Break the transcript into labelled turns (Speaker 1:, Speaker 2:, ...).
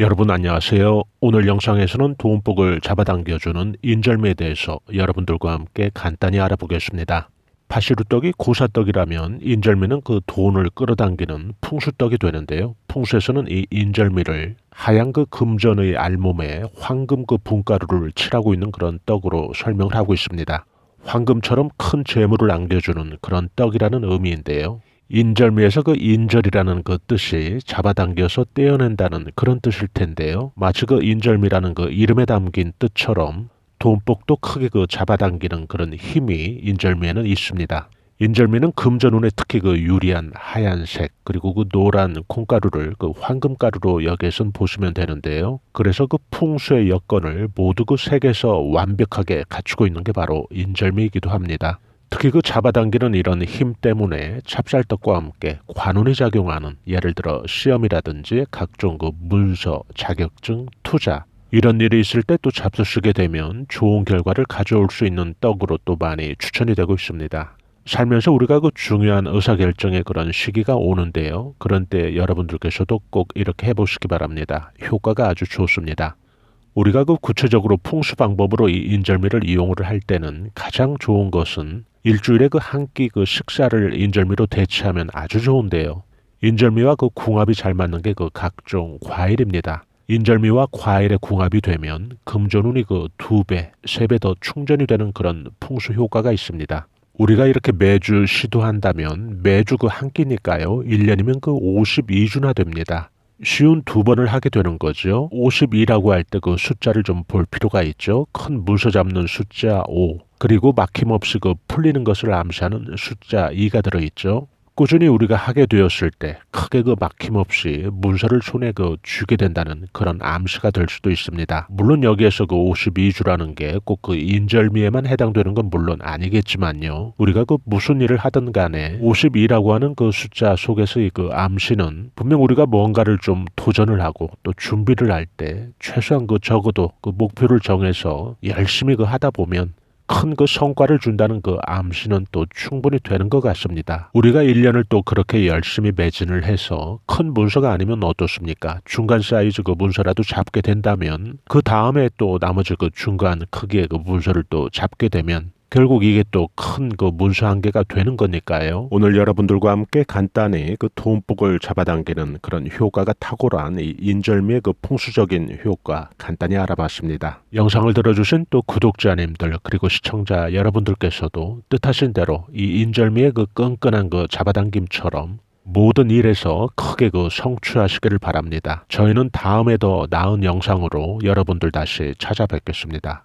Speaker 1: 여러분 안녕하세요. 오늘 영상에서는 돈복을 잡아당겨주는 인절미에 대해서 여러분들과 함께 간단히 알아보겠습니다. 파시루떡이 고사떡이라면 인절미는 그 돈을 끌어당기는 풍수떡이 되는데요. 풍수에서는 이 인절미를 하얀 그 금전의 알몸에 황금 그 분가루를 칠하고 있는 그런 떡으로 설명을 하고 있습니다. 황금처럼 큰 재물을 안겨주는 그런 떡이라는 의미인데요. 인절미에서 그 인절이라는 그 뜻이 잡아당겨서 떼어낸다는 그런 뜻일 텐데요. 마치 그 인절미라는 그 이름에 담긴 뜻처럼 돈복도 크게 그 잡아당기는 그런 힘이 인절미에는 있습니다. 인절미는 금전운에 특히 그 유리한 하얀색 그리고 그 노란 콩가루를 그 황금가루로 여기선 보시면 되는데요. 그래서 그 풍수의 여건을 모두 그 색에서 완벽하게 갖추고 있는 게 바로 인절미이기도 합니다. 특히 그 잡아당기는 이런 힘 때문에 찹쌀떡과 함께 관운이 작용하는 예를 들어 시험이라든지 각종 그 문서, 자격증, 투자 이런 일이 있을 때 또 잡수시게 되면 좋은 결과를 가져올 수 있는 떡으로 또 많이 추천이 되고 있습니다. 살면서 우리가 그 중요한 의사결정의 그런 시기가 오는데요. 그런 때 여러분들께서도 꼭 이렇게 해보시기 바랍니다. 효과가 아주 좋습니다. 우리가 그 구체적으로 풍수 방법으로 이 인절미를 이용을 할 때는 가장 좋은 것은 일주일에 그 한 끼 그 식사를 인절미로 대체하면 아주 좋은데요. 인절미와 그 궁합이 잘 맞는 게 그 각종 과일입니다. 인절미와 과일의 궁합이 되면 금전운이 그 두 배, 세 배 더 충전이 되는 그런 풍수 효과가 있습니다. 우리가 이렇게 매주 시도한다면 매주 그 한 끼니까요. 1년이면 그 52주나 됩니다. 쉬운 두 번을 하게 되는 거죠. 52라고 할 때 그 숫자를 좀 볼 필요가 있죠. 큰 문서 잡는 숫자 5, 그리고 막힘없이 그 풀리는 것을 암시하는 숫자 2가 들어있죠. 꾸준히 우리가 하게 되었을 때 크게 그 막힘없이 문서를 손에 그 쥐게 된다는 그런 암시가 될 수도 있습니다. 물론 여기에서 그 52주라는 게 꼭 그 인절미에만 해당되는 건 물론 아니겠지만요. 우리가 그 무슨 일을 하든 간에 52라고 하는 그 숫자 속에서의 그 암시는 분명 우리가 뭔가를 좀 도전을 하고 또 준비를 할 때 최소한 그 적어도 그 목표를 정해서 열심히 그 하다 보면 큰 그 성과를 준다는 그 암시는 또 충분히 되는 것 같습니다. 우리가 1년을 또 그렇게 열심히 매진을 해서 큰 문서가 아니면 어떻습니까? 중간 사이즈 그 문서라도 잡게 된다면 그 다음에 또 나머지 그 중간 크기의 그 문서를 또 잡게 되면 결국 이게 또 큰 그 문서 한계가 되는 거니까요. 오늘 여러분들과 함께 간단히 그 돈복을 잡아당기는 그런 효과가 탁월한 이 인절미의 그 풍수적인 효과 간단히 알아봤습니다. 영상을 들어주신 또 구독자님들 그리고 시청자 여러분들께서도 뜻하신 대로 이 인절미의 그 끈끈한 그 잡아당김처럼 모든 일에서 크게 그 성취하시기를 바랍니다. 저희는 다음에 더 나은 영상으로 여러분들 다시 찾아뵙겠습니다.